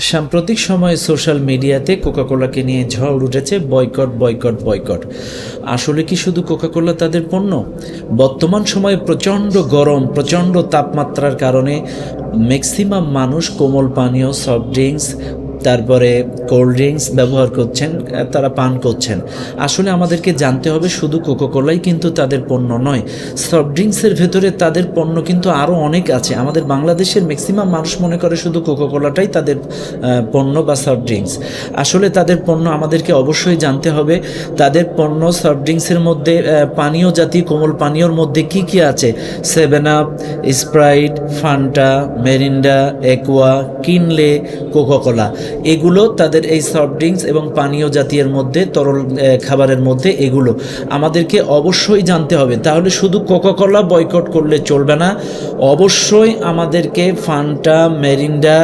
সাম্প্রতিক সময়ে সোশ্যাল মিডিয়াতে কোকাকোলাকে নিয়ে ঝড় উঠেছে বয়কট বয়কট বয়কট। আসলে কি শুধু কোকাকোলা তাদের পণ্য? বর্তমান সময়ে প্রচণ্ড গরম, প্রচণ্ড তাপমাত্রার কারণে ম্যাক্সিমাম মানুষ কোমল পানীয় সফট ড্রিঙ্কস তারপরে কোল্ড ড্রিঙ্কস ব্যবহার করছেন তারা পান করছেন। আসলে আমাদেরকে জানতে হবে শুধু কোকোকোলাই কিন্তু তাদের পণ্য নয় সফট ড্রিঙ্কসের ভেতরে তাদের পণ্য কিন্তু আরও অনেক আছে। আমাদের বাংলাদেশের ম্যাক্সিমাম মানুষ মনে করে শুধু কোকোকোলাটাই তাদের পণ্য বা সফট ড্রিঙ্কস আসলে তাদের পণ্য আমাদেরকে অবশ্যই জানতে হবে, তাদের পণ্য সফট ড্রিঙ্কসের মধ্যে পানীয় জাতীয় কোমল পানীয়র মধ্যে কি কি আছে? Seven Up Sprite Fanta Mirinda Aqua Kinley Coca Cola এগুলো তাদের এই সফট ড্রিঙ্কস এবং পানীয় জাতীয়ের মধ্যে, তরল খাবারের মধ্যে এগুলো। আমাদেরকে অবশ্যই জানতে হবে। তাহলে শুধু কোকোকোলা বয়কট করলে চলবে না। অবশ্যই আমাদেরকে ফান্টা মেরিন্ডা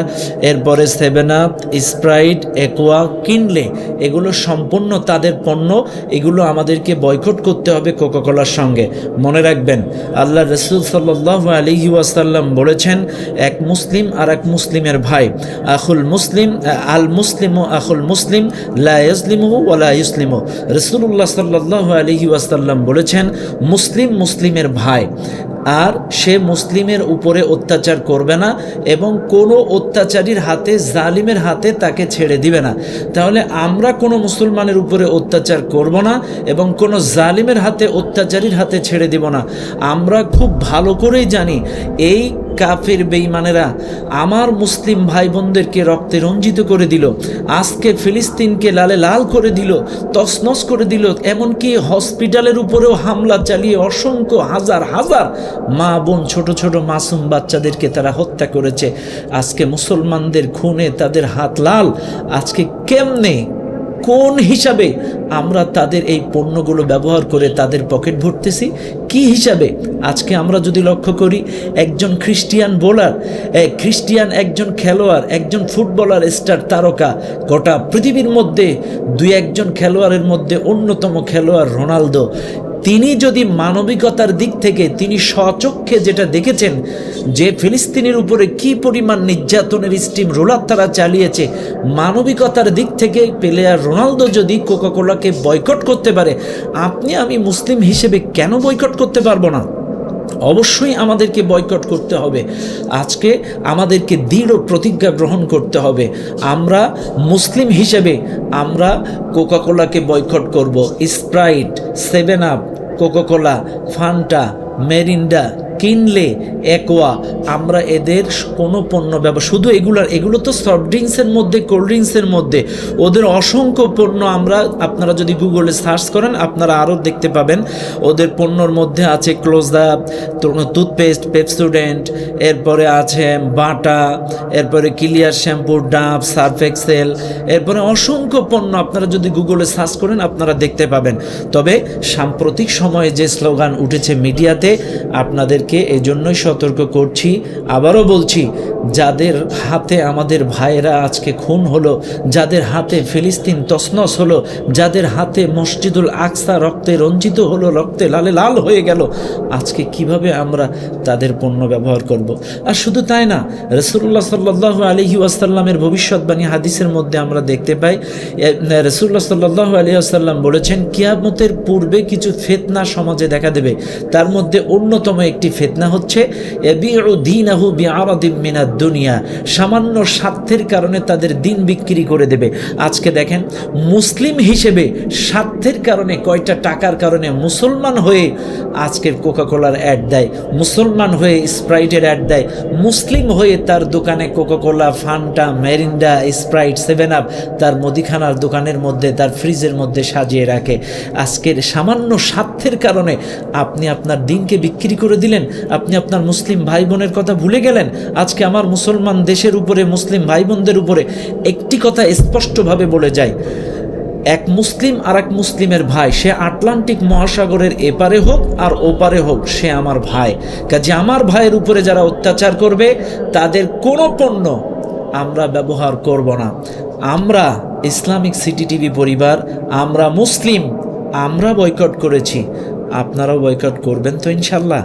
এরপরে সেভেন আপ স্প্রাইট একোয়া কিনলে এগুলো সম্পূর্ণ তাদের পণ্য, এগুলো আমাদেরকে বয়কট করতে হবে কোকোকোলার সঙ্গে। মনে রাখবেন, আল্লাহ রসুল সাল্লাহ আলহি ওয়াসাল্লাম বলেছেন, এক মুসলিম আর এক মুসলিমের ভাই, আখুল মুসলিম আল মুসলিম আখুল মুসলিম, লা ওলা ইসলিমু রসুল্লাহ সাল্লাহ আলহি ওয়াসাল্লাম বলেছেন, মুসলিম মুসলিমের ভাই আর সে মুসলিমের উপরে অত্যাচার করবে না এবং কোনো অত্যাচারীর হাতে, জালিমের হাতে তাকে ছেড়ে দিবে না। তাহলে আমরা কোনো মুসলমানের উপরে অত্যাচার করব না এবং কোনো জালিমের হাতে, অত্যাচারীর হাতে ছেড়ে দিব না। আমরা খুব ভালো করেই জানি, এই কাফের বেইমানেরা আমার মুসলিম ভাই বোনদেরকে রক্তে রঞ্জিত করে দিল, আজকে ফিলিস্তিনকে লালে লাল করে দিল, তছনছ করে দিল, এমনকি হসপিটালের উপরেও হামলা চালিয়ে অসংখ্য হাজার হাজার মা বোন, ছোট ছোট মাসুম বাচ্চাদেরকে তারা হত্যা করেছে। আজকে মুসলমানদের খুনে তাদের হাত লাল। আজকে কেমনে, কোন হিসাবে আমরা তাদের এই পণ্যগুলো ব্যবহার করে তাদের পকেট ভরতেছি? কি হিসাবে? আজকে আমরা যদি লক্ষ্য করি, একজন খ্রিস্টিয়ান বোলার খ্রিস্টিয়ান একজন খেলোয়াড়, একজন ফুটবলার স্টার তারকা, গোটা পৃথিবীর মধ্যে দুই একজন খেলোয়াড়ের মধ্যে অন্যতম খেলোয়াড় রোনালদো। তিনি যদি মানবিকতার দিক থেকে তিনি স্বচক্ষে যেটা দেখেছেন, যে ফিলিস্তিনের উপরে কি পরিমাণ নির্যাতনের স্টিম রোলার তারা চালিয়েছে, মানবিকতার দিক থেকে প্লেয়ার রোনালদো যদি কোকাকোলাকে বয়কট করতে পারে, আপনি আমি মুসলিম হিসেবে কেন বয়কট করতে পারব না? অবশ্যই আমাদেরকে বয়কট করতে হবে। আজকে আমাদেরকে দৃঢ় প্রতিজ্ঞা গ্রহণ করতে হবে। আমরা মুসলিম হিসেবে আমরা কোকাকোলাকে বয়কট করব। Sprite, Seven Up Coca Cola Fanta Mirinda Kinley Aqua, আমরা এদের কোনো পণ্য ব্যবহার শুধু এগুলার, এগুলো তো সফট ড্রিঙ্কসের মধ্যে কোল্ড ড্রিঙ্কসের মধ্যে। ওদের অসংখ্য পণ্য আমরা, আপনারা যদি গুগলে সার্চ করেন, আপনারা আরও দেখতে পাবেন। ওদের পণ্যর মধ্যে আছে ক্লোজ আপ টুথপেস্ট পেপসুডেন্ট এরপরে আছে বাটা, এরপরে Clear shampoo Dove Surf Excel এরপরে অসংখ্য পণ্য আপনারা যদি গুগলে সার্চ করেন, আপনারা দেখতে পাবেন। তবে সাম্প্রতিক সময়ে যে স্লোগান উঠেছে মিডিয়াতে আপনাদেরকে এই এজন্যই সতর্ক করছি। আবারও বলছি যাদের হাতে আমাদের ভাইয়েরা আজকে খুন হলো, যাদের হাতে ফিলিস্তিন তসনস হলো, যাদের হাতে মসজিদুল আকসা রক্তে রঞ্জিত হলো, রক্তে লালে লাল হয়ে গেল, আজকে কীভাবে আমরা তাদের পণ্য ব্যবহার করব। আর শুধু তাই না রসুল্লাহ সাল্লাহ আলহি আসাল্লামের ভবিষ্যৎবাণী হাদিসের মধ্যে আমরা দেখতে পাই রসুল্লাহ সাল্লাহ আলহি আসাল্লাম বলেছেন, কিয়ামতের পূর্বে কিছু ফেতনা সমাজে দেখা দেবে তার মধ্যে অন্যতম একটি ফেতনা হচ্ছে এ বি দিন আহু মিনাদ দুনিয়া সামান্য স্বার্থের কারণে তাদের দিন বিক্রি করে দেবে। আজকে দেখেন, মুসলিম হিসেবে স্বার্থের কারণে কয়টা টাকার কারণে মুসলমান হয়ে আজকের কোকাকোলার অ্যাড দেয়, মুসলমান হয়ে স্প্রাইটের অ্যাড দেয়, মুসলিম হয়ে তার দোকানে Coca Cola Fanta Mirinda Sprite Seven Up তার মুদিখানার দোকানের মধ্যে, তার ফ্রিজের মধ্যে সাজিয়ে রাখে। আজকের সামান্য স্বার্থের কারণে আপনি আপনার দিনকে বিক্রি করে দিলেন, আপনি আপনার মুসলিম ভাই বোনের কথা ভুলে গেলেন, আজকে আমার মুসলমান দেশের উপরে, মুসলিম ভাই বোনদের উপরে একটি কথা স্পষ্টভাবে বলে যায়। এক মুসলিম আর এক মুসলিমের ভাই, সে আটলান্টিক মহাসাগরের এপারে হোক আর ওপারে হোক, সে আমার ভাই। কাজে আমার ভাইয়ের উপরে যারা অত্যাচার করবে, তাদের কোনো পণ্য আমরা ব্যবহার করব না। আমরা ইসলামিক সিটি টিভি পরিবার, আমরা মুসলিম, আমরা বয়কট করেছি। আপনারাও বয়কট করবেন তো ইনশাল্লাহ।